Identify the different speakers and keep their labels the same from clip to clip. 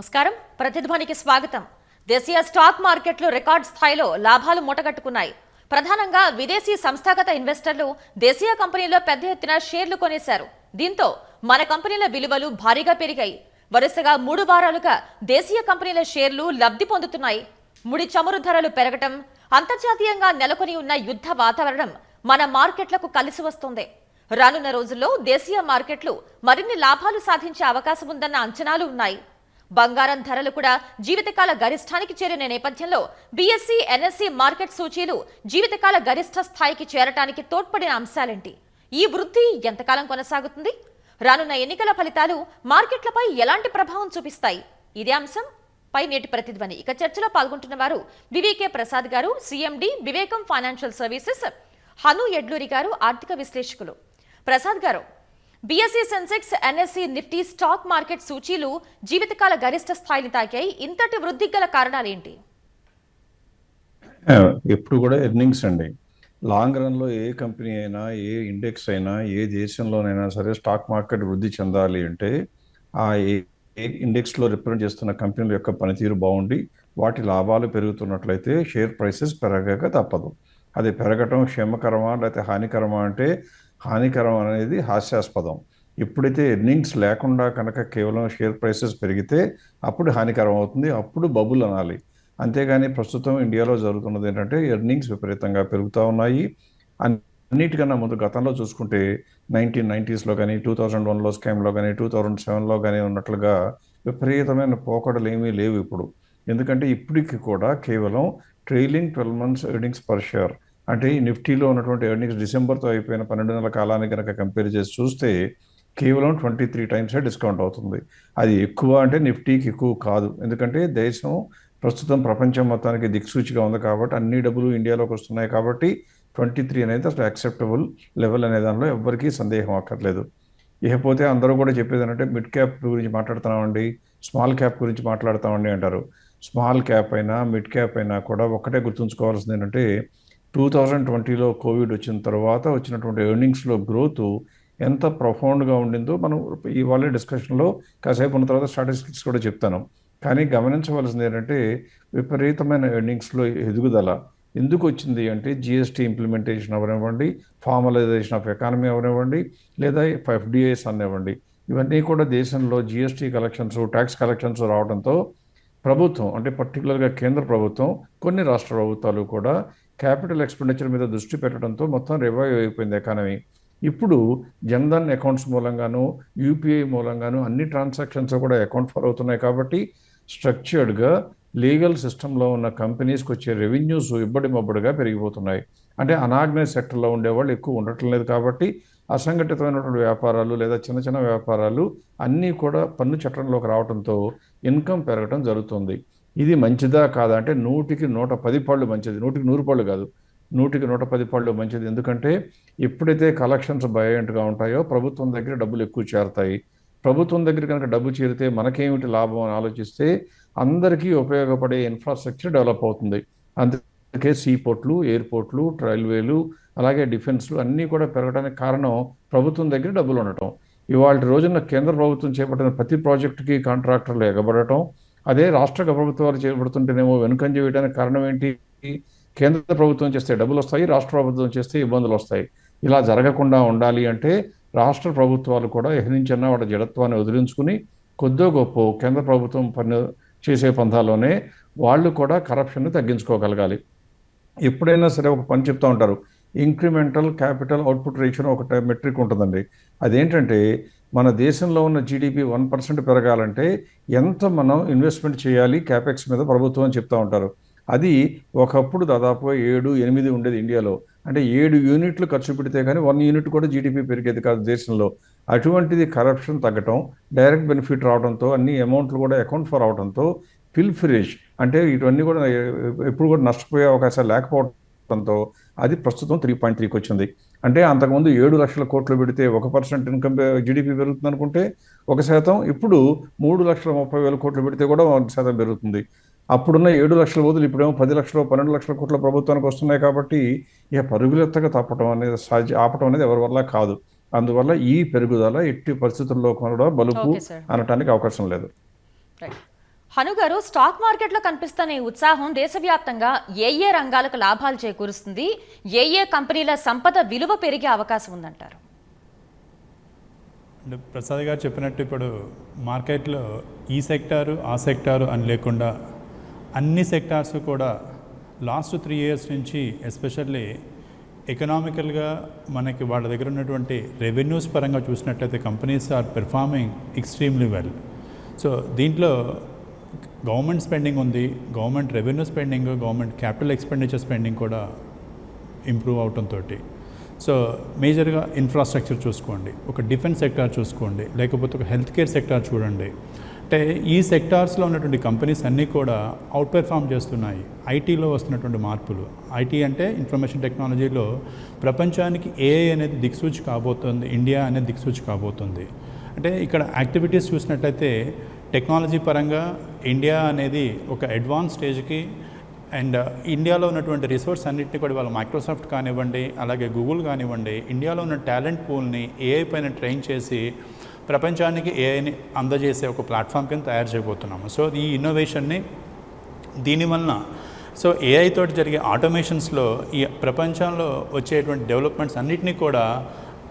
Speaker 1: నమస్కారం. ప్రతిధ్వనికి స్వాగతం. దేశీయ స్టాక్ మార్కెట్లు రికార్డ్ స్థాయిలో లాభాలు మూటగట్టుకున్నాయి. ప్రధానంగా విదేశీ సంస్థాగత ఇన్వెస్టర్లు దేశీయ కంపెనీల్లో పెద్ద ఎత్తున షేర్లు కొనేశారు. దీంతో మన కంపెనీల విలువలు భారీగా పెరిగాయి. వరుసగా మూడు వారాలుగా దేశీయ కంపెనీల షేర్లు లబ్ధి పొందుతున్నాయి. ముడి చమురు ధరలు పెరగటం అంతర్జాతీయంగా నెలకొని ఉన్న యుద్ధ వాతావరణం మన మార్కెట్లకు కలిసి వస్తుంది. రానున్న రోజుల్లో దేశీయ మార్కెట్లు మరిన్ని లాభాలు సాధించే అవకాశం ఉందన్న అంచనాలు ఉన్నాయి. బంగారం ధరలు కూడా జీవితకాల గరిష్టానికి చేరిన నేపథ్యంలో బీఎస్సీ ఎన్ఎస్సీ మార్కెట్ సూచీలు జీవితకాల గరిష్ట స్థాయికి చేరటానికి తోడ్పడిన అంశాలేంటి? ఈ వృద్ధి ఎంతకాలం కొనసాగుతుంది? రానున్న ఎన్నికల ఫలితాలు మార్కెట్లపై ఎలాంటి ప్రభావం చూపిస్తాయి? ఇదే అంశం పై నేటి ప్రతిధ్వని. ఇక చర్చలో పాల్గొంటున్న వారు వివేకే ప్రసాద్ గారు సిఎండి వివేకం ఫైనాన్షియల్ సర్వీసెస్ హను ఎడ్లూరి గారు ఆర్థిక విశ్లేషకులు. Prasad garu BSE Sensex NSE Nifty stock market సూచీలు జీవితకాల గరిష్ట స్థాయిని తాకాయి. ఇంతటి వృద్ధికి గల కారణాలేంటి?
Speaker 2: ఎప్పుడు కూడా ఎర్నింగ్స్ అండి. లాంగ్ రన్లో ఏ కంపెనీ అయినా ఏ ఇండెక్స్ అయినా ఏ దేశంలోనైనా సరే స్టాక్ మార్కెట్ వృద్ధి చెందాలి అంటే ఆ ఏ ఏ ఇండెక్స్లో రిప్రజెంట్ చేస్తున్న కంపెనీల యొక్క పనితీరు బాగుండి వాటి లాభాలు పెరుగుతున్నట్లయితే షేర్ ప్రైసెస్ పెరగక తప్పదు. అది పెరగటం క్షేమకరమా లేకపోతే హానికరమా అంటే హానికరం అనేది హాస్యాస్పదం. ఎప్పుడైతే ఎర్నింగ్స్ లేకుండా కనుక కేవలం షేర్ ప్రైసెస్ పెరిగితే అప్పుడు హానికరం అవుతుంది అప్పుడు బబుల్ అనాలి. అంతేగాని ప్రస్తుతం ఇండియాలో జరుగుతున్నది ఏంటంటే ఎర్నింగ్స్ విపరీతంగా పెరుగుతూ ఉన్నాయి. అన్నిటికన్నా ముందు గతంలో చూసుకుంటే నైన్టీన్ నైంటీస్లో కానీ టూ థౌజండ్ వన్లో స్కామ్లో కానీ టూ థౌజండ్ సెవెన్లో కానీ ఉన్నట్లుగా విపరీతమైన పోకడలు ఏమీ లేవు ఇప్పుడు. ఎందుకంటే ఇప్పటికి కూడా కేవలం trailing twelve months earnings per share. అంటే ఈ నిఫ్టీలో ఉన్నటువంటి ఎర్నింగ్స్ డిసెంబర్తో అయిపోయిన పన్నెండు నెలల కాలానికి కనుక కంపేర్ చేసి చూస్తే కేవలం ట్వంటీ త్రీ టైమ్సే డిస్కౌంట్ అవుతుంది. అది ఎక్కువ అంటే నిఫ్టీకి ఎక్కువ కాదు. ఎందుకంటే దేశం ప్రస్తుతం ప్రపంచం మొత్తానికి దిక్సూచిగా ఉంది కాబట్టి అన్ని డబ్బులు ఇండియాలోకి వస్తున్నాయి కాబట్టి ట్వంటీ త్రీ అనేది అసలు యాక్సెప్టబుల్ లెవెల్ అనే దానిలో ఎవ్వరికీ సందేహం అక్కర్లేదు. ఇకపోతే అందరూ కూడా చెప్పేది ఏంటంటే మిడ్ క్యాప్ గురించి మాట్లాడుతున్నామండి స్మాల్ క్యాప్ గురించి మాట్లాడుతామండి అంటారు. స్మాల్ క్యాప్ అయినా మిడ్ క్యాప్ అయినా కూడా ఒక్కటే గుర్తుంచుకోవాల్సింది ఏంటంటే టూ థౌజండ్ ట్వంటీలో కోవిడ్ వచ్చిన తర్వాత వచ్చినటువంటి ఎర్నింగ్స్లో గ్రోత్ ఎంత ప్రొఫౌండ్గా ఉండిందో మనం ఇవాళ డిస్కషన్లో కాసేపు ఉన్న తర్వాత స్టాటిస్టిక్స్ కూడా చెప్తాను. కానీ గమనించవలసింది ఏంటంటే విపరీతమైన ఎర్నింగ్స్లో ఎదుగుదల. ఎందుకు వచ్చింది అంటే జిఎస్టీ ఇంప్లిమెంటేషన్ అవనివ్వండి ఫార్మలైజేషన్ ఆఫ్ ఎకానమీ అవనివ్వండి లేదా ఎఫ్డిఐస్ అనివ్వండి ఇవన్నీ కూడా దేశంలో జిఎస్టీ కలెక్షన్స్ ట్యాక్స్ కలెక్షన్స్ రావడంతో ప్రభుత్వం అంటే పర్టికులర్గా కేంద్ర ప్రభుత్వం కొన్ని రాష్ట్ర ప్రభుత్వాలు కూడా క్యాపిటల్ ఎక్స్పెండిచర్ మీద దృష్టి పెట్టడంతో మొత్తం రివైవ్ అయిపోయింది ఎకానమీ ఇప్పుడు జన్ధన్ అకౌంట్స్ మూలంగాను యూపీఐ మూలంగాను అన్ని ట్రాన్సాక్షన్స్ కూడా అకౌంట్ ఫాలో అవుతున్నాయి కాబట్టి స్ట్రక్చర్డ్గా లీగల్ సిస్టంలో ఉన్న కంపెనీస్కి వచ్చే రెవెన్యూస్ ఇబ్బడి మబ్బడిగా పెరిగిపోతున్నాయి. అంటే అనార్గనైజ్ సెక్టర్లో ఉండేవాళ్ళు ఎక్కువ ఉండటం లేదు కాబట్టి అసంఘటితమైనటువంటి వ్యాపారాలు లేదా చిన్న చిన్న వ్యాపారాలు అన్నీ కూడా పన్ను చట్టంలోకి రావడంతో ఇన్కమ్ పెరగటం జరుగుతుంది. ఇది మంచిదా కాదా అంటే నూటికి నూట పది పళ్ళు మంచిది. నూటికి నూరు పళ్ళు కాదు. నూటికి నూట పది పళ్ళు మంచిది. ఎందుకంటే ఎప్పుడైతే కలెక్షన్స్ బయోయంట్గా ఉంటాయో ప్రభుత్వం దగ్గర డబ్బులు ఎక్కువ చేరతాయి. ప్రభుత్వం దగ్గర కనుక డబ్బు చేరితే మనకేమిటి లాభం అని ఆలోచిస్తే అందరికీ ఉపయోగపడే ఇన్ఫ్రాస్ట్రక్చర్ డెవలప్ అవుతుంది. అందుకే సీపోర్ట్లు ఎయిర్పోర్ట్లు రైల్వేలు అలాగే డిఫెన్స్లు అన్నీ కూడా పెరగడానికి కారణం ప్రభుత్వం దగ్గర డబ్బులు ఉండటం. ఇవాళ రోజున కేంద్ర ప్రభుత్వం చేపట్టిన ప్రతి ప్రాజెక్టుకి కాంట్రాక్టర్లు ఎగబడటం అదే రాష్ట్ర ప్రభుత్వాలు చేపడుతుంటేనేమో వెనుకంజ వేయడానికి కారణం ఏంటి? కేంద్ర ప్రభుత్వం చేస్తే డబ్బులు వస్తాయి రాష్ట్ర ప్రభుత్వం చేస్తే ఇబ్బందులు వస్తాయి. ఇలా జరగకుండా ఉండాలి అంటే రాష్ట్ర ప్రభుత్వాలు కూడా ఎహరించన్నా వాటి జడత్వాన్ని వదిలించుకుని కొద్దో గొప్ప కేంద్ర ప్రభుత్వం పని చేసే పంథాలోనే వాళ్ళు కూడా కరప్షన్ని తగ్గించుకోగలగాలి. ఎప్పుడైనా సరే ఒక పని చెప్తూ ఉంటారు. ఇంక్రిమెంటల్ క్యాపిటల్ అవుట్పుట్ రేషియో ఒక మెట్రిక్ ఉంటుందండి. అదేంటంటే మన దేశంలో ఉన్న జీడిపి వన్ పర్సెంట్ పెరగాలంటే ఎంత మనం ఇన్వెస్ట్మెంట్ చేయాలి క్యాపెక్స్ మీద ప్రభుత్వం అని చెప్తూ ఉంటారు. అది ఒకప్పుడు దాదాపు ఏడు ఎనిమిది ఉండేది ఇండియాలో. అంటే ఏడు యూనిట్లు ఖర్చు పెడితే కానీ వన్ యూనిట్ కూడా జీడిపి పెరిగేది కాదు దేశంలో. అటువంటిది కరప్షన్ తగ్గటం డైరెక్ట్ బెనిఫిట్ రావడంతో అన్ని అమౌంట్లు కూడా అకౌంట్ ఫర్ అవడంతో ఫిల్ఫిరేజ్ అంటే ఇవన్నీ కూడా ఎప్పుడు కూడా నష్టపోయే అవకాశాలు లేకపోవడంతో అది ప్రస్తుతం త్రీ పాయింట్ త్రీకి వచ్చింది. అంటే అంతకుముందు ఏడు లక్షల కోట్లు పెడితే ఒక పర్సెంట్ ఇన్కమ్ జీడిపి పెరుగుతుంది అనుకుంటే ఒక శాతం ఇప్పుడు మూడు లక్షల ముప్పై వేల కోట్లు పెడితే కూడా ఒక శాతం పెరుగుతుంది. అప్పుడున్న ఏడు లక్షల బదులు ఇప్పుడేమో పది లక్షలు పన్నెండు లక్షల కోట్ల ప్రభుత్వానికి వస్తున్నాయి కాబట్టి ఇక పరుగులెత్తగా తప్పడం అనేది సాధ్య ఆపటం అనేది ఎవరి వల్ల కాదు. అందువల్ల ఈ పెరుగుదల ఎట్టి పరిస్థితుల్లో కూడా బలుపు అనటానికి అవకాశం లేదు.
Speaker 1: హనుగారు స్టాక్ మార్కెట్లో కనిపిస్తున్న ఈ ఉత్సాహం దేశవ్యాప్తంగా ఏ ఏ రంగాలకు లాభాలు చేకూరుస్తుంది ఏ ఏ కంపెనీల సంపద విలువ పెరిగే అవకాశం ఉందంటారు?
Speaker 3: ప్రసాద్ గారు చెప్పినట్టు ఇప్పుడు మార్కెట్లో ఈ సెక్టారు ఆ సెక్టారు అని లేకుండా అన్ని సెక్టార్స్ కూడా లాస్ట్ త్రీ ఇయర్స్ నుంచి ఎస్పెషల్లీ ఎకనామికల్గా మనకి వాళ్ళ దగ్గర ఉన్నటువంటి రెవెన్యూస్ పరంగా చూసినట్లయితే companies are performing extremely well. So దీంట్లో గవర్నమెంట్ స్పెండింగ్ ఉంది government revenue spending government capital expenditure spending కూడా ఇంప్రూవ్ అవటంతో సో మేజర్గా ఇన్ఫ్రాస్ట్రక్చర్ చూసుకోండి ఒక డిఫెన్స్ సెక్టార్ చూసుకోండి లేకపోతే ఒక హెల్త్ కేర్ సెక్టార్ చూడండి. అంటే ఈ సెక్టార్స్లో ఉన్నటువంటి కంపెనీస్ అన్నీ కూడా అవుట్ పెర్ఫామ్ చేస్తున్నాయి ఐటీలో వస్తున్నటువంటి మార్పులు. ఐటీ అంటే ఇన్ఫర్మేషన్ టెక్నాలజీలో ప్రపంచానికి ఏఐ అనేది దిక్సూచి కాబోతుంది ఇండియా అనేది దిక్సూచి కాబోతుంది. అంటే ఇక్కడ యాక్టివిటీస్ చూసినట్లయితే టెక్నాలజీ పరంగా ఇండియా అనేది ఒక అడ్వాన్స్ స్టేజ్కి అండ్ uh, ఇండియాలో ఉన్నటువంటి రిసోర్స్ అన్నింటినీ కూడా వాళ్ళ మైక్రోసాఫ్ట్ కానివ్వండి అలాగే గూగుల్ కానివ్వండి ఇండియాలో ఉన్న టాలెంట్ పూల్ని ఏఐ పైన ట్రైన్ చేసి ప్రపంచానికి ఏఐని అందజేసే ఒక ప్లాట్ఫామ్ కింద తయారు చేయబోతున్నాము. సో ఈ ఇన్నోవేషన్ని దీనివలన సో ఏఐ తోటి జరిగే ఆటోమేషన్స్లో ఈ ప్రపంచంలో వచ్చేటువంటి డెవలప్మెంట్స్ అన్నిటినీ కూడా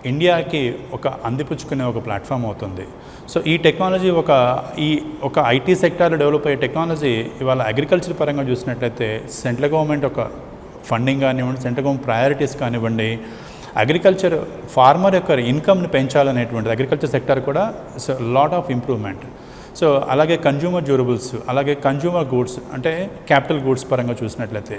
Speaker 3: ఇండియాకి ఒక అందిపుచ్చుకునే ఒక ప్లాట్ఫామ్ అవుతుంది. సో ఈ టెక్నాలజీ ఒక ఈ ఒక ఐటీ సెక్టార్లో డెవలప్ అయ్యే టెక్నాలజీ ఇవాళ అగ్రికల్చర్ పరంగా చూసినట్లయితే సెంట్రల్ గవర్నమెంట్ ఒక ఫండింగ్ కానివ్వండి సెంట్రల్ గవర్నమెంట్ ప్రయారిటీస్ కానివ్వండి అగ్రికల్చర్ ఫార్మర్ యొక్క ఇన్కమ్ని పెంచాలనేటువంటిది అగ్రికల్చర్ సెక్టర్ కూడా లాట్ ఆఫ్ ఇంప్రూవ్మెంట్ సో అలాగే కన్జ్యూమర్ డ్యూరబుల్స్ అలాగే కన్జ్యూమర్ గూడ్స్ అంటే క్యాపిటల్ గూడ్స్ పరంగా చూసినట్లయితే.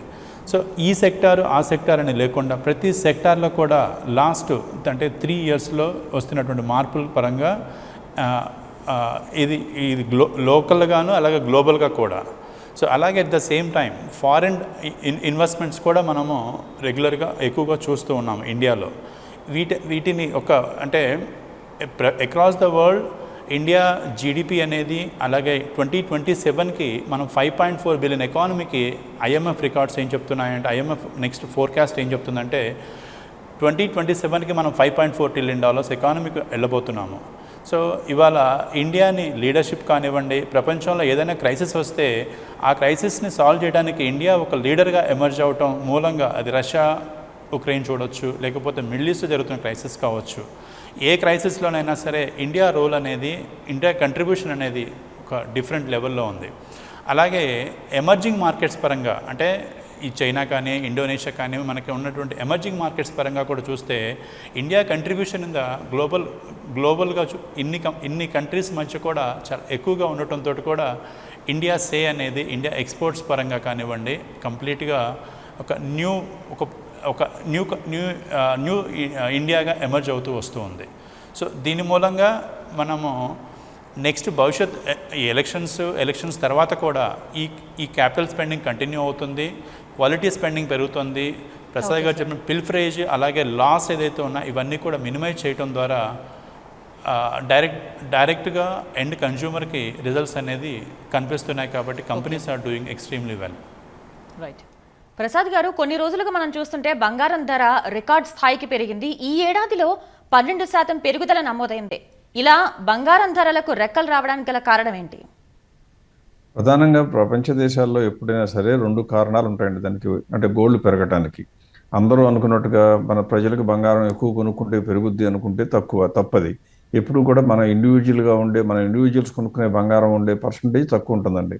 Speaker 3: సో ఈ సెక్టార్ ఆ సెక్టార్ అని లేకుండా ప్రతి సెక్టార్లో కూడా లాస్ట్ అంటే త్రీ ఇయర్స్లో వస్తున్నటువంటి మార్పుల పరంగా ఇది ఇది గ్లో లోకల్గాను అలాగే గ్లోబల్గా కూడా. సో అలాగే at the same time foreign investments కూడా మనము రెగ్యులర్గా ఎక్కువగా చూస్తూ ఉన్నాము ఇండియాలో వీటి వీటిని ఒక అంటే across the world India GDP అనేది అలాగే ట్వంటీ ట్వంటీ సెవెన్కి మనం ఫైవ్ పాయింట్ ఫోర్ బిలియన్ ఎకానమీకి ఐఎంఎఫ్ రికార్డ్స్ ఏం చెప్తున్నాయంటే ఐఎంఎఫ్ నెక్స్ట్ ఫోర్కాస్ట్ ఏం చెప్తుందంటే ట్వంటీ ట్వంటీ సెవెన్కి మనం five point four trillion dollars ఎకానమీకి వెళ్ళబోతున్నాము. సో ఇవాళ ఇండియాని లీడర్షిప్ కానివ్వండి ప్రపంచంలో ఏదైనా క్రైసిస్ వస్తే ఆ క్రైసిస్ని సాల్వ్ చేయడానికి ఇండియా ఒక లీడర్గా ఎమర్జ్ అవటం మూలంగా అది రష్యా ఉక్రెయిన్ చూడొచ్చు లేకపోతే మిడిల్ ఈస్ట్ జరుగుతున్న క్రైసిస్ కావచ్చు. ఏ క్రైసిస్లోనైనా సరే ఇండియా రోల్ అనేది ఇండియా కంట్రిబ్యూషన్ అనేది ఒక డిఫరెంట్ లెవెల్లో ఉంది. అలాగే ఎమర్జింగ్ మార్కెట్స్ పరంగా అంటే ఈ చైనా కానీ ఇండోనేషియా కానీ మనకి ఉన్నటువంటి ఎమర్జింగ్ మార్కెట్స్ పరంగా కూడా చూస్తే India contribution in the global గ్లోబల్గా చూ ఇన్ని కం ఇన్ని కంట్రీస్ మధ్య కూడా చాలా ఎక్కువగా ఉండటంతో కూడా ఇండియా సే అనేది ఇండియా ఎక్స్పోర్ట్స్ పరంగా కానివ్వండి కంప్లీట్గా ఒక న్యూ ఒక ఒక న్యూ న్యూ న్యూ ఇండియాగా ఎమర్జ్ అవుతూ వస్తూ ఉంది. సో దీని మూలంగా మనము నెక్స్ట్ భవిష్యత్ ఎలక్షన్స్ ఎలక్షన్స్ తర్వాత కూడా ఈ ఈ క్యాపిటల్ స్పెండింగ్ కంటిన్యూ అవుతుంది. క్వాలిటీ స్పెండింగ్ పెరుగుతుంది. ప్రసాద్ గారు చెప్పిన పిల్ఫరేజ్ అలాగే లాస్ ఏదైతే ఉన్నా ఇవన్నీ కూడా మినిమైజ్ చేయడం ద్వారా డైరెక్ట్ డైరెక్ట్గా ఎండ్ కన్జ్యూమర్కి రిజల్ట్స్ అనేది కనిపిస్తున్నాయి కాబట్టి companies are doing extremely well
Speaker 1: right Prasad garu కొన్ని రోజులుగా మనం చూస్తుంటే బంగారం ధర రికార్డ్ స్థాయికి పెరిగింది. ఈ ఏడాదిలో పన్నెండు శాతం పెరుగుదల నమోదైంది. ఇలా బంగారం ధరలకు రెక్కలు రావడానికి గల కారణం ఏంటి?
Speaker 2: ప్రధానంగా ప్రపంచ దేశాల్లో ఎప్పుడైనా సరే రెండు కారణాలు ఉంటాయండి దానికి. అంటే గోల్డ్ పెరగటానికి. అందరూ అనుకున్నట్టుగా మన ప్రజలకు బంగారం ఎక్కువ కొనుక్కుంటే పెరుగుద్ది అనుకుంటే తక్కువ తప్పది. ఎప్పుడు కూడా మన ఇండివిజువల్గా ఉండే మన ఇండివిజువల్స్ కొనుక్కునే బంగారం ఉండే పర్సంటేజ్ తక్కువ ఉంటుందండి.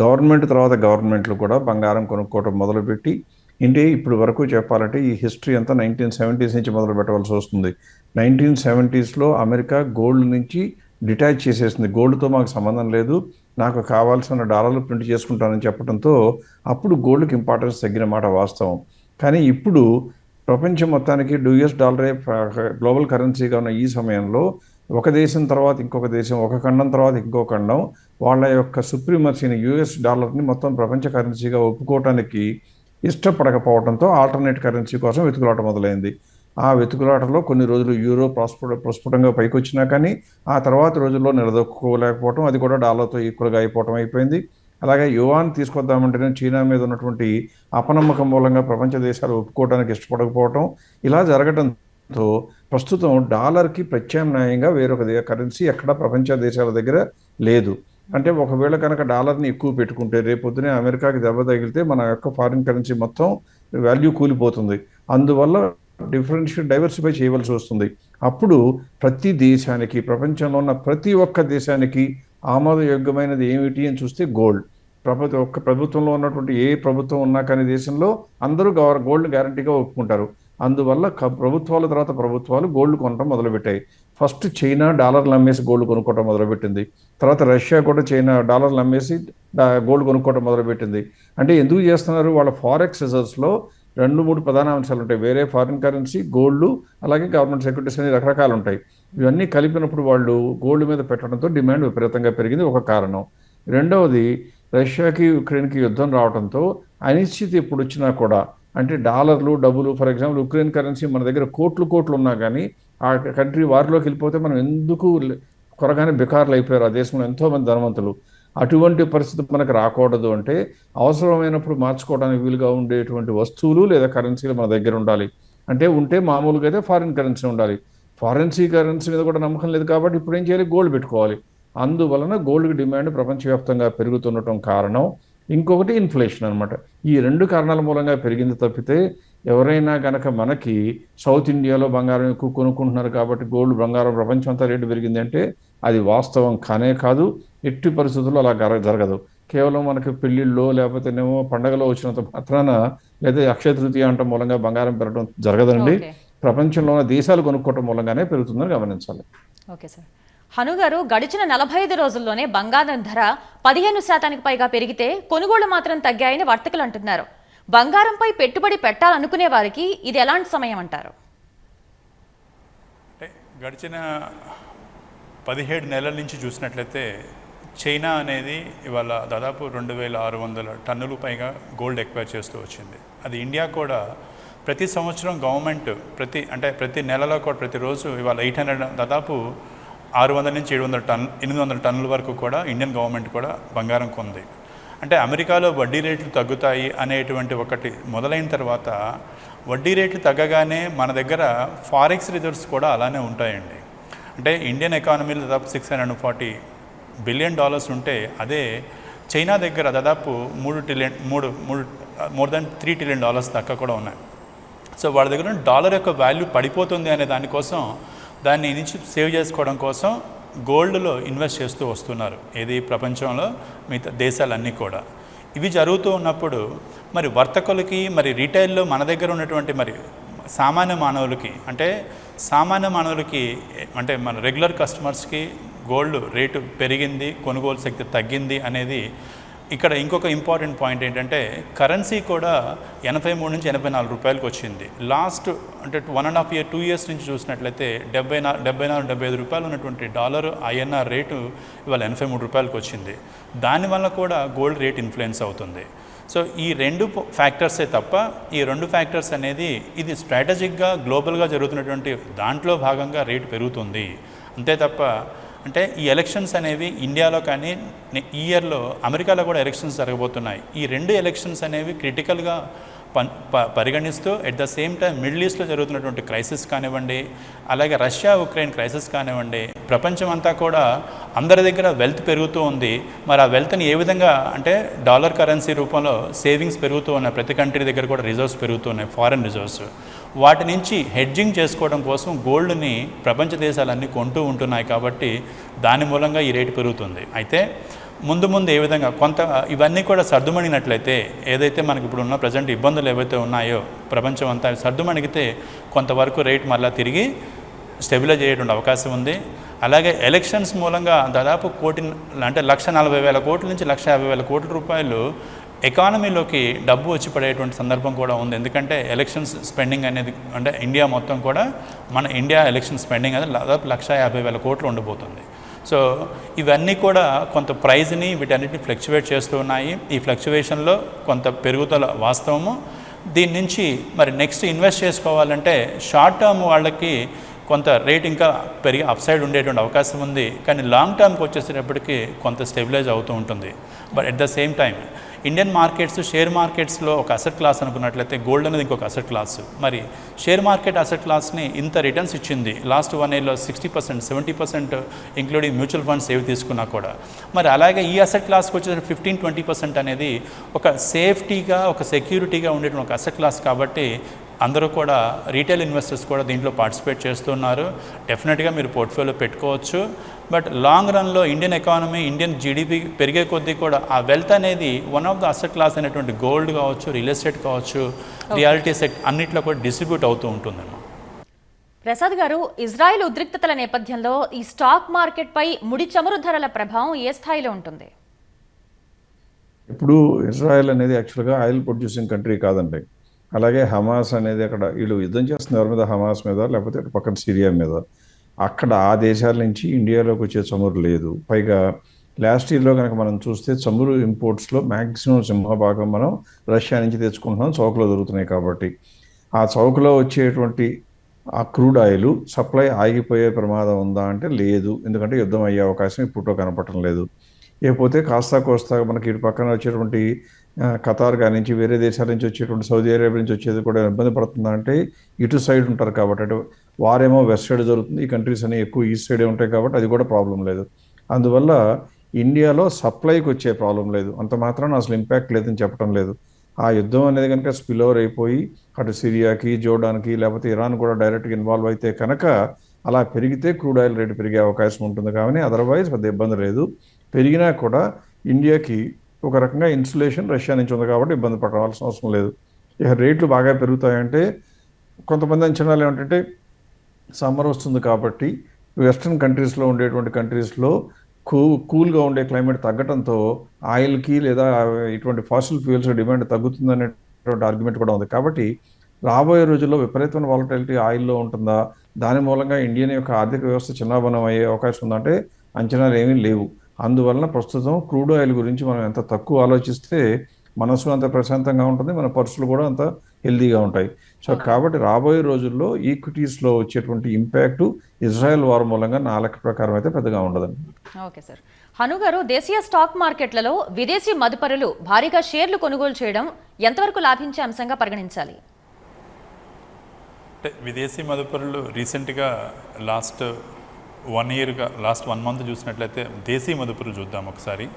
Speaker 2: గవర్నమెంట్ తర్వాత గవర్నమెంట్లు కూడా బంగారం కొనుక్కోవడం మొదలుపెట్టి ఇంటే ఇప్పుడు వరకు చెప్పాలంటే ఈ హిస్టరీ అంతా నైన్టీన్ సెవెంటీస్ నుంచి మొదలు పెట్టవలసి వస్తుంది. నైన్టీన్ సెవెంటీస్లో అమెరికా గోల్డ్ నుంచి డిటాచ్ చేసేసింది. గోల్డ్తో మాకు సంబంధం లేదు. నాకు కావాల్సిన డాలర్లు ప్రింట్ చేసుకుంటానని చెప్పడంతో అప్పుడు గోల్డ్కి ఇంపార్టెన్స్ తగ్గిన మాట వాస్తవం. కానీ ఇప్పుడు ప్రపంచం మొత్తానికి యుఎస్ డాలరే గ్లోబల్ కరెన్సీగా ఉన్న ఈ సమయంలో ఒక దేశం తర్వాత ఇంకొక దేశం ఒక ఖండం తర్వాత ఇంకో ఖండం వాళ్ళ యొక్క సుప్రీమర్సీని యుఎస్ డాలర్ని మొత్తం ప్రపంచ కరెన్సీగా ఒప్పుకోవటానికి ఇష్టపడకపోవడంతో ఆల్టర్నేట్ కరెన్సీ కోసం వెతుకులాట మొదలైంది. ఆ వెతుకులాటలో కొన్ని రోజులు యూరో ప్రస్ఫుట ప్రస్ఫుటంగా పైకి వచ్చినా కానీ ఆ తర్వాత రోజుల్లో నిలదొక్కుకోలేకపోవడం అది కూడా డాలర్తో ఈక్వల్గా అయిపోవటం అయిపోయింది. అలాగే యువాన్ తీసుకొద్దామంటేనే చైనా మీద ఉన్నటువంటి అపనమ్మకం మూలంగా ప్రపంచ దేశాలు ఒప్పుకోవడానికి ఇష్టపడకపోవటం ఇలా జరగడంతో ప్రస్తుతం డాలర్కి ప్రత్యామ్నాయంగా వేరొక దే- కరెన్సీ ఎక్కడ ప్రపంచ దేశాల దగ్గర లేదు. అంటే ఒకవేళ కనుక డాలర్ని ఎక్కువ పెట్టుకుంటే రేపొద్దునే అమెరికాకి దెబ్బ తగిలితే మన యొక్క ఫారిన్ కరెన్సీ మొత్తం వాల్యూ కూలిపోతుంది. అందువల్ల డిఫరెన్షియల్ డైవర్సిఫై చేయవలసి వస్తుంది. అప్పుడు ప్రతి దేశానికి ప్రపంచంలో ఉన్న ప్రతి ఒక్క దేశానికి ఆమోదయోగ్యమైనది ఏమిటి అని చూస్తే గోల్డ్. ప్రభుత్వ ఒక్క ప్రభుత్వంలో ఉన్నటువంటి ఏ ప్రభుత్వం ఉన్నా కానీ దేశంలో అందరూ గవర్ గోల్డ్ గ్యారంటీగా ఒప్పుకుంటారు. అందువల్ల ప్రభుత్వాల తర్వాత ప్రభుత్వాలు గోల్డ్ కొనడం మొదలుపెట్టాయి. ఫస్ట్ చైనా డాలర్లు అమ్మేసి గోల్డ్ కొనుక్కోవడం మొదలుపెట్టింది. తర్వాత రష్యా కూడా చైనా డాలర్లు అమ్మేసి గోల్డ్ కొనుక్కోవడం మొదలుపెట్టింది. అంటే ఎందుకు చేస్తున్నారు? వాళ్ళ ఫారెక్స్ రిజర్వ్స్లో రెండు మూడు ప్రధాన అంశాలు ఉంటాయి. వేరే ఫారిన్ కరెన్సీ గోల్డ్ అలాగే గవర్నమెంట్ సెక్యూరిటీస్ అనేవి రకరకాలు ఉంటాయి. ఇవన్నీ కలిపినప్పుడు వాళ్ళు గోల్డ్ మీద పెట్టడంతో డిమాండ్ విపరీతంగా పెరిగింది. ఒక కారణం. రెండవది రష్యాకి ఉక్రెయిన్కి యుద్ధం రావడంతో అనిశ్చితి ఎప్పుడు వచ్చినా కూడా అంటే డాలర్లు డబ్బులు ఫర్ ఎగ్జాంపుల్ ఉక్రెయిన్ కరెన్సీ మన దగ్గర కోట్లు కోట్లు ఉన్నా కానీ ఆ కంట్రీ వారిలోకి వెళ్ళిపోతే మనం ఎందుకు కొరగానే బికార్లు అయిపోయారు ఆ దేశంలో ఎంతోమంది ధనవంతులు. అటువంటి పరిస్థితి మనకు రాకూడదు అంటే అవసరమైనప్పుడు మార్చుకోవడానికి వీలుగా ఉండేటువంటి వస్తువులు లేదా కరెన్సీలు మన దగ్గర ఉండాలి. అంటే ఉంటే మామూలుగా అయితే ఫారిన్ కరెన్సీ ఉండాలి. ఫారెన్సీ కరెన్సీ మీద కూడా నమ్మకం లేదు కాబట్టి ఇప్పుడు ఏం చేయాలి? గోల్డ్ పెట్టుకోవాలి. అందువలన గోల్డ్ డిమాండ్ ప్రపంచవ్యాప్తంగా పెరుగుతుండటం కారణం. ఇంకొకటి ఇన్ఫ్లేషన్ అన్నమాట. ఈ రెండు కారణాల మూలంగా పెరిగింది తప్పితే ఎవరైనా కనుక మనకి సౌత్ ఇండియాలో బంగారం ఎక్కువ కొనుక్కుంటున్నారు కాబట్టి గోల్డ్ బంగారం ప్రపంచం అంతా రేటు పెరిగింది అంటే అది వాస్తవం కానే కాదు. ఎట్టి పరిస్థితుల్లో అలా జరగదు. కేవలం మనకి పెళ్ళిళ్ళలో లేకపోతేనేమో పండగలో వచ్చినంత మాత్రాన లేదా అక్షయ తృతీయ అంట మూలంగా బంగారం పెరగడం జరగదండి. ప్రపంచంలో ఉన్న దేశాలు కొనుక్కోవటం మూలంగానే పెరుగుతుందని గమనించాలి.
Speaker 1: Okay sir. హనుగారు గడిచిన నలభై ఐదు రోజుల్లోనే బంగారం ధర పదిహేను శాతానికి పైగా పెరిగితే కొనుగోళ్ళు మాత్రం తగ్గాయని వర్తకులు అంటున్నారు. బంగారంపై పెట్టుబడి పెట్టాలనుకునే వారికి ఇది ఎలాంటి సమయం అంటారు?
Speaker 3: గడిచిన పదిహేడు నెలల నుంచి చూసినట్లయితే చైనా అనేది ఇవాళ దాదాపు రెండు వేల ఆరు వందల టన్నులు పైగా గోల్డ్ ఎక్వైర్ చేస్తూ వచ్చింది. అది ఇండియా కూడా ప్రతి సంవత్సరం గవర్నమెంట్ ప్రతి అంటే ప్రతి నెలలో కూడా ప్రతిరోజు ఇవాళ ఎయిట్ హండ్రెడ్ దాదాపు ఆరు వందల నుంచి ఏడు వందల టన్ ఎనిమిది వందల టన్నుల వరకు కూడా ఇండియన్ గవర్నమెంట్ కూడా బంగారం కొంది. అంటే అమెరికాలో వడ్డీ రేట్లు తగ్గుతాయి అనేటువంటి ఒకటి మొదలైన తర్వాత వడ్డీ రేట్లు తగ్గగానే మన దగ్గర ఫారెక్స్ రిజర్వ్స్ కూడా అలానే ఉంటాయండి. అంటే ఇండియన్ ఎకానమీలో దాదాపు six hundred forty billion dollars ఉంటే అదే చైనా దగ్గర దాదాపు మూడు ట్రిలియన్ మూడు మూడు more than three trillion dollars దాకా కూడా ఉన్నాయి. సో వాళ్ళ దగ్గర డాలర్ యొక్క వాల్యూ పడిపోతుంది అనే దానికోసం దాన్ని నుంచి సేవ్ చేసుకోవడం కోసం గోల్డ్లో ఇన్వెస్ట్ చేస్తూ వస్తున్నారు. ఏది ప్రపంచంలో మిగతా దేశాలన్నీ కూడా. ఇవి జరుగుతూ ఉన్నప్పుడు మరి వర్తకులకి మరి రీటైల్లో మన దగ్గర ఉన్నటువంటి మరి సామాన్య మానవులకి అంటే సామాన్య మానవులకి అంటే మన రెగ్యులర్ కస్టమర్స్కి గోల్డ్ రేటు పెరిగింది కొనుగోలు శక్తి తగ్గింది అనేది ఇక్కడ ఇంకొక ఇంపార్టెంట్ పాయింట్ ఏంటంటే కరెన్సీ కూడా ఎనభై మూడు నుంచి ఎనభై నాలుగు రూపాయలకు వచ్చింది. లాస్ట్ అంటే one and half year two years నుంచి చూసినట్లయితే డెబ్బై నా డెబ్బై నాలుగు డెబ్బై ఐదు రూపాయలు ఉన్నటువంటి డాలర్ ఐఎన్ఆర్ రేటు ఇవాళ ఎనభై మూడు రూపాయలకు వచ్చింది. దానివల్ల కూడా గోల్డ్ రేట్ ఇన్ఫ్లుయెన్స్ అవుతుంది. సో ఈ రెండు ఫ్యాక్టర్సే తప్ప ఈ రెండు ఫ్యాక్టర్స్ అనేది ఇది స్ట్రాటజిక్గా గ్లోబల్గా జరుగుతున్నటువంటి దాంట్లో భాగంగా రేటు పెరుగుతుంది. అంతే తప్ప అంటే ఈ ఎలక్షన్స్ అనేవి ఇండియాలో కానీ ఈ ఇయర్లో అమెరికాలో కూడా ఎలక్షన్స్ జరగబోతున్నాయి. ఈ రెండు ఎలక్షన్స్ అనేవి క్రిటికల్గా ప- పరిగణిస్తూ at the same time middle ఈస్ట్లో జరుగుతున్నటువంటి క్రైసిస్ కానివ్వండి అలాగే రష్యా ఉక్రెయిన్ క్రైసిస్ కానివ్వండి ప్రపంచం అంతా కూడా అందరి దగ్గర వెల్త్ పెరుగుతూ ఉంది. మరి ఆ వెల్త్ని ఏ విధంగా అంటే డాలర్ కరెన్సీ రూపంలో సేవింగ్స్ పెరుగుతూ ఉన్నాయి. ప్రతి కంట్రీ దగ్గర కూడా రిజర్వ్స్ పెరుగుతున్నాయి ఫారెన్ రిజర్వ్స్ వాటి నుంచి హెడ్జింగ్ చేసుకోవడం కోసం గోల్డ్ని ప్రపంచ దేశాలన్నీ కొంటూ ఉంటున్నాయి కాబట్టి దాని మూలంగా ఈ రేటు పెరుగుతుంది. అయితే ముందు ముందు ఏ విధంగా కొంత ఇవన్నీ కూడా సర్దుమణినట్లయితే ఏదైతే మనకి ఇప్పుడు ఉన్న ప్రజెంట్ ఇబ్బందులు ఏవైతే ఉన్నాయో ప్రపంచం అంతా సర్దుమణిగితే కొంతవరకు రేట్ మళ్ళీ తిరిగి స్టెబిలైజ్ అయ్యేటువంటి అవకాశం ఉంది. అలాగే ఎలక్షన్స్ మూలంగా దాదాపు కోటి అంటే లక్ష నలభై వేల కోట్ల నుంచి లక్ష యాభై వేల కోట్ల రూపాయలు ఎకానమీలోకి డబ్బు వచ్చి పడేటువంటి సందర్భం కూడా ఉంది. ఎందుకంటే ఎలక్షన్స్ స్పెండింగ్ అనేది అంటే ఇండియా మొత్తం కూడా మన ఇండియా ఎలక్షన్ స్పెండింగ్ అనేది దాదాపు లక్ష యాభై వేల కోట్లు ఉండబోతుంది సో ఇవన్నీ కూడా కొంత ప్రైజ్ని వీటన్నిటిని ఫ్లక్చువేట్ చేస్తూ ఉన్నాయి. ఈ ఫ్లక్చువేషన్లో కొంత పెరుగుదల వాస్తవము. దీని నుంచి మరి నెక్స్ట్ ఇన్వెస్ట్ చేసుకోవాలంటే షార్ట్ టర్మ్ వాళ్ళకి కొంత రేట్ ఇంకా పెరిగి అప్సైడ్ ఉండేటువంటి అవకాశం ఉంది. కానీ లాంగ్ టర్మ్కి వచ్చేసేటప్పటికి కొంత స్టెబిలైజ్ అవుతూ ఉంటుంది. But at the same time Indian markets share మార్కెట్స్లో ఒక అసెట్ క్లాస్ అనుకున్నట్లయితే గోల్డ్ అనేది ఇంకొక అసెట్ క్లాస్ మరి షేర్ మార్కెట్ అసెట్ క్లాస్ని ఇంత రిటర్న్స్ ఇచ్చింది. లాస్ట్ వన్ ఇయర్లో sixty percent seventy percent including mutual funds ఏవి తీసుకున్నా కూడా. మరి అలాగే ఈ అసెట్ క్లాస్కి వచ్చేసి ఫిఫ్టీన్ ట్వంటీ పర్సెంట్ అనేది ఒక సేఫ్టీగా ఒక సెక్యూరిటీగా ఉండేటువంటి ఒక అసెట్ క్లాస్ కాబట్టి అందరూ కూడా రీటైల్ ఇన్వెస్టర్స్ కూడా దీంట్లో పార్టిసిపేట్ చేస్తున్నారు. డెఫినెట్గా మీరు పోర్ట్ఫోలియో పెట్టుకోవచ్చు. బట్ లాంగ్ రన్లో ఇండియన్ ఎకానమీ ఇండియన్ జీడిపి పెరిగే కొద్దీ కూడా ఆ వెల్త్ అనేది one of the asset class అయినటువంటి గోల్డ్ కావచ్చు రియల్ ఎస్టేట్ కావచ్చు రియాలిటీ సెక్ట్ అన్నిట్లో కూడా డిస్ట్రిబ్యూట్ అవుతూ ఉంటుందమ్మా
Speaker 1: ప్రసాద్ గారు ఇజ్రాయెల్ ఉద్రిక్తతల నేపథ్యంలో ఈ స్టాక్ మార్కెట్పై ముడి చమురు ధరల ప్రభావం ఏ స్థాయిలో ఉంటుంది?
Speaker 2: ఇప్పుడు ఇజ్రాయెల్ అనేది యాక్చువల్గా ఆయిల్ ప్రొడ్యూసింగ్ కంట్రీ కాదండి. అలాగే హమాస్ అనేది అక్కడ వీళ్ళు యుద్ధం చేస్తున్న ఎవరి మీద? హమాస్ మీద లేకపోతే పక్కన సిరియా మీద. అక్కడ ఆ దేశాల నుంచి ఇండియాలోకి వచ్చే చమురు లేదు. పైగా లాస్ట్ ఇయర్లో కనుక మనం చూస్తే చమురు ఇంపోర్ట్స్లో మ్యాక్సిమం సింహభాగం మనం రష్యా నుంచి తెచ్చుకుంటున్నాం చౌకలో దొరుకుతున్నాయి కాబట్టి. ఆ చౌకలో వచ్చేటువంటి ఆ క్రూడ్ ఆయిల్ సప్లై ఆగిపోయే ప్రమాదం ఉందా అంటే లేదు. ఎందుకంటే యుద్ధం అయ్యే అవకాశం ఇప్పుడు కనపడటం లేదు. లేకపోతే కాస్తా కోస్తా మనకి ఇటు పక్కన వచ్చేటువంటి ఆ, ఖతార్ నుంచి వేరే దేశాల నుంచి వచ్చేటువంటి సౌదీ అరేబియా నుంచి వచ్చేది కూడా ఇబ్బంది పడుతుందంటే ఇటు సైడ్ ఉంటారు కాబట్టి. అటు వారేమో వెస్ట్ సైడ్ జరుగుతుంది ఈ కంట్రీస్ అనేవి ఎక్కువ ఈస్ట్ సైడే ఉంటాయి కాబట్టి అది కూడా ప్రాబ్లం లేదు. అందువల్ల ఇండియాలో సప్లైకి వచ్చే ప్రాబ్లం లేదు. అంత మాత్రాన అసలు ఇంపాక్ట్ లేదని చెప్పడం లేదు. ఆ యుద్ధం అనేది కనుక స్పిల్ ఓవర్ అయిపోయి అటు సిరియాకి జోర్డాన్కి లేకపోతే ఇరాన్ కూడా డైరెక్ట్గా ఇన్వాల్వ్ అయితే కనుక అలా పెరిగితే క్రూడ్ ఆయిల్ రేటు పెరిగే అవకాశం ఉంటుంది. కానీ అదర్వైజ్ పెద్ద ఇబ్బంది లేదు. పెరిగినా కూడా ఇండియాకి ఒక రకంగా ఇన్సులేషన్ రష్యా నుంచి ఉంది కాబట్టి ఇబ్బంది పడవలసిన అవసరం లేదు. ఇక రేట్లు బాగా పెరుగుతాయంటే కొంతమంది అంచనాలు ఏమిటంటే సమ్మర్ వస్తుంది కాబట్టి వెస్ట్రన్ కంట్రీస్లో ఉండేటువంటి కంట్రీస్లో కూ కూల్గా ఉండే క్లైమేట్ తగ్గడంతో ఆయిల్కి లేదా ఇటువంటి ఫాసిల్ ఫ్యూయల్స్ డిమాండ్ తగ్గుతుందనేటువంటి ఆర్గ్యుమెంట్ కూడా ఉంది. కాబట్టి రాబోయే రోజుల్లో విపరీతమైన వాలటాలిటీ ఆయిల్లో ఉంటుందా? దాని మూలంగా ఇండియన్ యొక్క ఆర్థిక వ్యవస్థ చిన్నాభనం అయ్యే అవకాశం ఉందంటే అంచనాలు ఏమీ లేవు. అందువలన ప్రస్తుతం క్రూడ్ ఆయిల్ గురించి మనం ఎంత తక్కువ ఆలోచిస్తే మనసు అంత ప్రశాంతంగా ఉంటుంది మన పర్సులు కూడా అంత హెల్దీగా ఉంటాయి. సో కాబట్టి రాబోయే రోజుల్లో ఈక్విటీస్లో వచ్చేటువంటి ఇంపాక్ట్ ఇజ్రాయెల్ వార్ మూలంగా నా లెక్క ప్రకారం అయితే పెద్దగా ఉండదండి.
Speaker 1: Okay sir. హను గారు దేశీయ స్టాక్ మార్కెట్లలో విదేశీ మదుపరులు భారీగా షేర్లు కొనుగోలు చేయడం ఎంతవరకు లాభించే అంశంగా పరిగణించాలి?
Speaker 3: విదేశీ మదుపరులు రీసెంట్గా లాస్ట్ వన్ ఇయర్గా లాస్ట్ వన్ మంత్ చూసినట్లయితే దేశీ మదుపులు చూద్దాం ఒకసారి.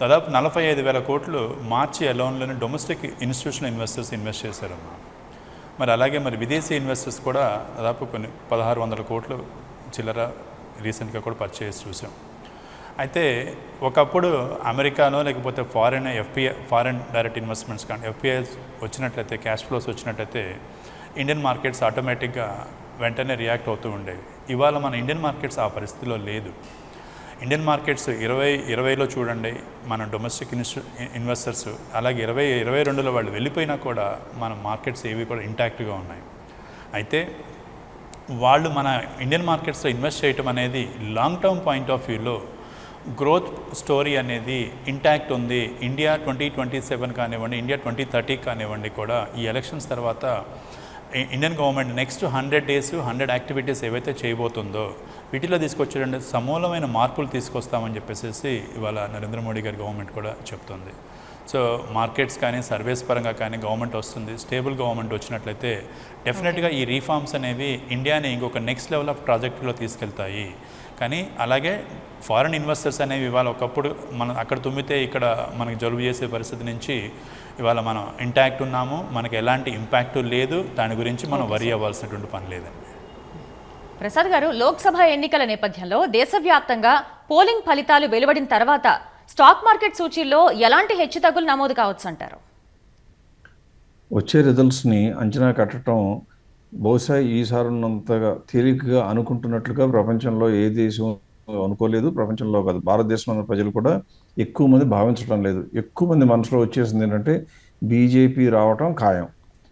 Speaker 3: దాదాపు నలభై ఐదు వేల కోట్లు మార్చి అలోన్లోనే డొమెస్టిక్ ఇన్స్టిట్యూషనల్ ఇన్వెస్టర్స్ ఇన్వెస్ట్ చేశారమ్మా. మరి అలాగే మరి విదేశీ ఇన్వెస్టర్స్ కూడా దాదాపు కొన్ని పదహారు వందల కోట్లు చిల్లర రీసెంట్గా కూడా పర్చేస్ చూసాం అయితే ఒకప్పుడు అమెరికాలో లేకపోతే foreign FPI foreign direct investments కానీ ఎఫ్పిఐస్ వచ్చినట్లయితే క్యాష్ ఫ్లోస్ వచ్చినట్లయితే ఇండియన్ మార్కెట్స్ ఆటోమేటిక్గా వెంటనే రియాక్ట్ అవుతూ ఉండేవి. ఇవాళ మన ఇండియన్ మార్కెట్స్ ఆ పరిస్థితిలో లేదు. ఇండియన్ మార్కెట్స్ ఇరవై ఇరవైలో చూడండి మన డొమెస్టిక్ ఇన్వెస్టర్స్ అలాగే ఇరవై ఇరవై రెండులో వాళ్ళు వెళ్ళిపోయినా కూడా మన మార్కెట్స్ ఏవి కూడా ఇంటాక్ట్గా ఉన్నాయి. అయితే వాళ్ళు మన ఇండియన్ మార్కెట్స్లో ఇన్వెస్ట్ చేయటం అనేది లాంగ్ టర్మ్ పాయింట్ ఆఫ్ వ్యూలో గ్రోత్ స్టోరీ అనేది ఇంటాక్ట్ ఉంది. ఇండియా ట్వంటీ ట్వంటీ సెవెన్ కానివ్వండి ఇండియా ట్వంటీ థర్టీ కానివ్వండి కూడా ఈ ఎలక్షన్స్ తర్వాత Indian government next hundred days hundred activities ఏవైతే చేయబోతుందో వీటిలో తీసుకొచ్చేటువంటి సమూలమైన మార్పులు తీసుకొస్తామని చెప్పేసి ఇవాళ నరేంద్ర మోడీ గారి గవర్నమెంట్ కూడా చెప్తుంది. సో మార్కెట్స్ కానీ సర్వీస్ పరంగా కానీ గవర్నమెంట్ వస్తుంది. స్టేబుల్ గవర్నమెంట్ వచ్చినట్లయితే డెఫినెట్గా ఈ రీఫార్మ్స్ అనేవి ఇండియాని ఇంకొక నెక్స్ట్ లెవెల్ ఆఫ్ ప్రాజెక్టులో తీసుకెళ్తాయి. కానీ అలాగే ఫారెన్ ఇన్వెస్టర్స్ అనేవి ఇవాళ ఒకప్పుడు మనం అక్కడ తుమ్మితే ఇక్కడ మనకి జలుబు చేసే పరిస్థితి నుంచి ఇవాళ మనం ఇంటాక్ట్ ఉన్నాము. మనకి ఎలాంటి ఇంపాక్ట్ లేదు. దాని గురించి మనం వరి అవ్వాల్సినటువంటి పని లేదండి.
Speaker 1: ప్రసాద్ గారు లోక్సభ ఎన్నికల నేపథ్యంలో దేశవ్యాప్తంగా పోలింగ్ ఫలితాలు వెలువడిన తర్వాత స్టాక్ మార్కెట్ సూచీల్లో ఎలాంటి హెచ్చుతగ్గులు నమోదు కావచ్చు అంటారు
Speaker 2: వచ్చే రిజల్ట్స్ని అంచనా కట్టడం బహుశా ఈసారి ఉన్నంతగా తేలికగా అనుకుంటున్నట్లుగా ప్రపంచంలో ఏ దేశం అనుకోలేదు ప్రపంచంలో కాదు. భారతదేశంలో ప్రజలు కూడా ఎక్కువ మంది భావించడం లేదు. ఎక్కువ మంది మనసులో వచ్చేసింది ఏంటంటే బీజేపీ రావటం ఖాయం.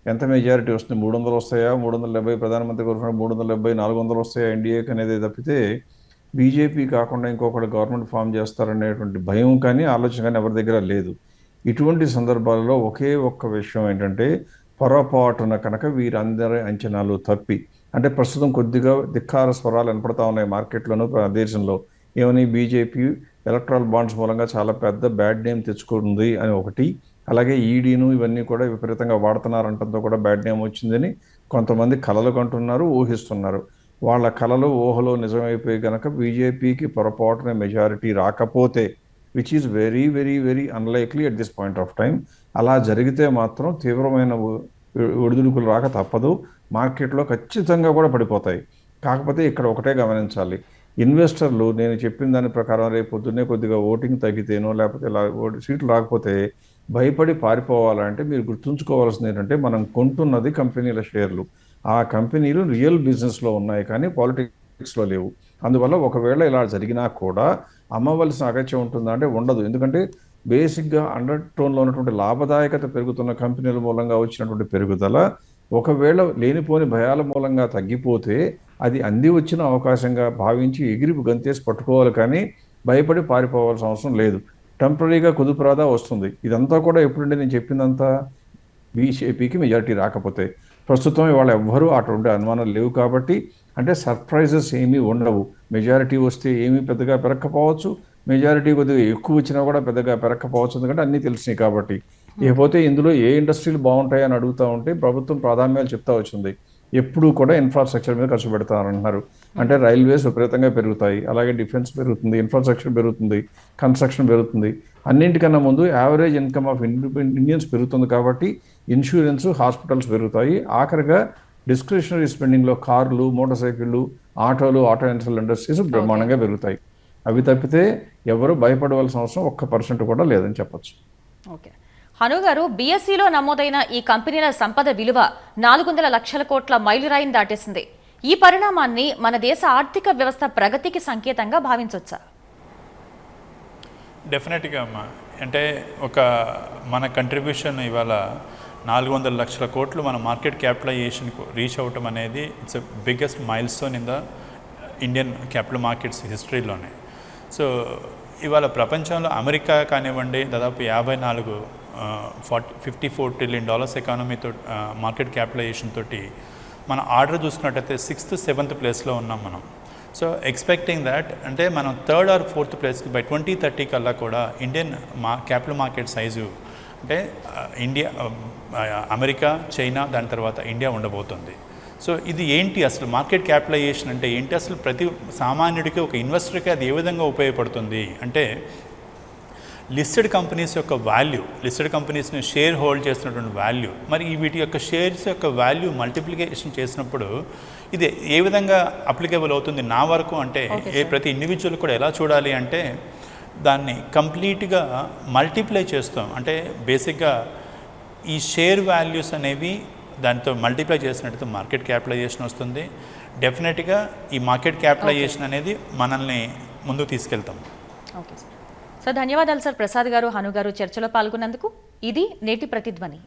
Speaker 2: ఎంత మెజారిటీ వస్తుంది? మూడు వందలు వస్తాయా? మూడు వందల డెబ్బై ప్రధానమంత్రి కోరుకున్న మూడు వందల డెబ్బై నాలుగు వందలు వస్తాయా ఎన్డీఏకి అనేది తప్పితే బీజేపీ కాకుండా ఇంకొకటి గవర్నమెంట్ ఫామ్ చేస్తారనేటువంటి భయం కానీ ఆలోచన కానీ ఎవరి దగ్గర లేదు. ఇటువంటి సందర్భాలలో ఒకే ఒక్క విషయం ఏంటంటే పొరపాటున కనుక వీరందరి అంచనాలు తప్పి అంటే ప్రస్తుతం కొద్దిగా ధిక్కార స్వరాలు వినపడతా ఉన్నాయి మార్కెట్లోను దేశంలో. ఏమని బీజేపీ ఎలక్ట్రల్ బాండ్స్ మూలంగా చాలా పెద్ద బ్యాడ్ నేమ్ తెచ్చుకుంది అని ఒకటి అలాగే ఈడీను ఇవన్నీ కూడా విపరీతంగా వాడుతున్నారంటంతో కూడా బ్యాడ్ నేమ్ వచ్చిందని కొంతమంది కలలు కంటున్నారు ఊహిస్తున్నారు. వాళ్ళ కలలు ఊహలో నిజమైపోయి కనుక బీజేపీకి పొరపాటున మెజారిటీ రాకపోతే which is very very very unlikely at this point of time అలా జరిగితే మాత్రం తీవ్రమైన ఒడిదుడుకులు రాక తప్పదు. మార్కెట్లో ఖచ్చితంగా కూడా పడిపోతాయి. కాకపోతే ఇక్కడ ఒకటే గమనించాలి. ఇన్వెస్టర్లు నేను చెప్పిన దాని ప్రకారం రేపు పొద్దున్నే కొద్దిగా ఓటింగ్ తగ్గితేనో లేకపోతే ఇలా సీట్లు రాకపోతే భయపడి పారిపోవాలంటే మీరు గుర్తుంచుకోవాల్సింది ఏంటంటే మనం కొంటున్నది కంపెనీల షేర్లు. ఆ కంపెనీలు రియల్ బిజినెస్లో ఉన్నాయి కానీ పాలిటిక్స్లో లేవు. అందువల్ల ఒకవేళ ఇలా జరిగినా కూడా అమ్మవలసిన అగత్యం ఉంటుందా అంటే ఉండదు. ఎందుకంటే బేసిక్గా అండర్ టోన్లో ఉన్నటువంటి లాభదాయకత పెరుగుతున్న కంపెనీల మూలంగా వచ్చినటువంటి పెరుగుదల ఒకవేళ లేనిపోని భయాల మూలంగా తగ్గిపోతే అది అంది వచ్చిన అవకాశంగా భావించి ఎగిరి గంతేసి పట్టుకోవాలి కానీ భయపడి పారిపోవాల్సిన అవసరం లేదు. టెంపరీగా కుదుపురాదా వస్తుంది. ఇదంతా కూడా ఎప్పుడంటే నేను చెప్పిందంతా? బీజేపీకి మెజారిటీ రాకపోతే. ప్రస్తుతం ఇవాళ ఎవ్వరూ అటువంటి అనుమానాలు లేవు కాబట్టి అంటే సర్ప్రైజెస్ ఏమీ ఉండవు. మెజారిటీ వస్తే ఏమీ పెద్దగా పెరగకపోవచ్చు. మెజారిటీ కొద్దిగా ఎక్కువ వచ్చినా కూడా పెద్దగా పెరగకపోవచ్చు. ఎందుకంటే అన్నీ తెలిసినాయి కాబట్టి. ఇకపోతే ఇందులో ఏ ఇండస్ట్రీలు బాగుంటాయి అని అడుగుతూ ఉంటే ప్రభుత్వం ప్రాధాన్యాలు చెప్తా వచ్చింది. ఎప్పుడూ కూడా ఇన్ఫ్రాస్ట్రక్చర్ మీద ఖర్చు పెడతారంటున్నారు. అంటే రైల్వేస్ విపరీతంగా పెరుగుతాయి. అలాగే డిఫెన్స్ పెరుగుతుంది ఇన్ఫ్రాస్ట్రక్చర్ పెరుగుతుంది కన్స్ట్రక్షన్ పెరుగుతుంది. అన్నింటికన్నా ముందు యావరేజ్ ఇన్కమ్ ఆఫ్ ఇండియన్స్ పెరుగుతుంది కాబట్టి ఇన్సూరెన్స్ హాస్పిటల్స్ పెరుగుతాయి. ఆఖరిగా డిస్క్రిషనరీ స్పెండింగ్లో కార్లు మోటార్ సైకిళ్ళు ఆటోలు ఆటో ఇన్సల్ ఇండస్ట్రీస్ బ్రహ్మాండంగా పెరుగుతాయి. అవి తప్పితే ఎవరు భయపడవలసిన అవసరం ఒక్క పర్సెంట్ కూడా లేదని చెప్పొచ్చు.
Speaker 1: ఓకే. హను గారు బీఎస్సీలో నమోదైన ఈ కంపెనీల సంపద విలువ నాలుగు వందల లక్షల కోట్ల మైలురాయిని దాటేసింది. ఈ పరిణామాన్ని మన దేశ ఆర్థిక వ్యవస్థ ప్రగతికి సంకేతంగా భావించవచ్చా
Speaker 3: డెఫినెట్గా అమ్మా. అంటే ఒక మన కంట్రిబ్యూషన్ ఇవాళ నాలుగు వందల లక్షల కోట్లు మన మార్కెట్ క్యాపిటలైజేషన్కు రీచ్ అవ్వటం అనేది it's biggest milestone in the Indian capital markets హిస్టరీలోనే so ఇవాళ ప్రపంచంలో అమెరికా కానివ్వండి దాదాపు యాభై నాలుగు forty fifty four trillion dollars ఎకానమీతో market capitalisation తోటి మన ఆర్డర్ చూసుకున్నట్టయితే సిక్స్త్ సెవెంత్ ప్లేస్లో ఉన్నాం మనం. సో ఎక్స్పెక్టింగ్ దాట్ అంటే మనం థర్డ్ ఆర్ ఫోర్త్ ప్లేస్కి బై ట్వంటీ థర్టీ కల్లా కూడా ఇండియన్ మా క్యాపిటల్ మార్కెట్ సైజు అంటే ఇండియా అమెరికా చైనా దాని తర్వాత ఇండియా ఉండబోతుంది. సో ఇది ఏంటి అసలు మార్కెట్ క్యాపిటలైజేషన్ అంటే ఏంటి? అసలు ప్రతి సామాన్యుడికి ఒక ఇన్వెస్టర్కి అది ఏ విధంగా ఉపయోగపడుతుంది? అంటే లిస్టెడ్ కంపెనీస్ యొక్క వాల్యూ లిస్టెడ్ కంపెనీస్ని షేర్ హోల్డ్ చేస్తున్నటువంటి వాల్యూ మరి వీటి యొక్క షేర్స్ యొక్క వాల్యూ మల్టిప్లికేషన్ చేసినప్పుడు ఇది ఏ విధంగా అప్లికేబుల్ అవుతుంది నా వరకు? అంటే ఏ ప్రతి ఇండివిజువల్ కూడా ఎలా చూడాలి అంటే దాన్ని కంప్లీట్గా మల్టిప్లై చేస్తాం. అంటే బేసిక్గా ఈ షేర్ వాల్యూస్ అనేవి దాంతో మల్టిప్లై చేసినట్టు మార్కెట్ క్యాపిటలైజేషన్ వస్తుంది. డెఫినెట్గా ఈ మార్కెట్ క్యాపిటలైజేషన్ అనేది మనల్ని ముందుకు తీసుకెళ్తాం.
Speaker 1: ఓకే సార్ సార్ ధన్యవాదాలు సార్ ప్రసాద్ గారు హను గారు చర్చలో పాల్గొన్నందుకు. ఇది నేటి ప్రతిధ్వని.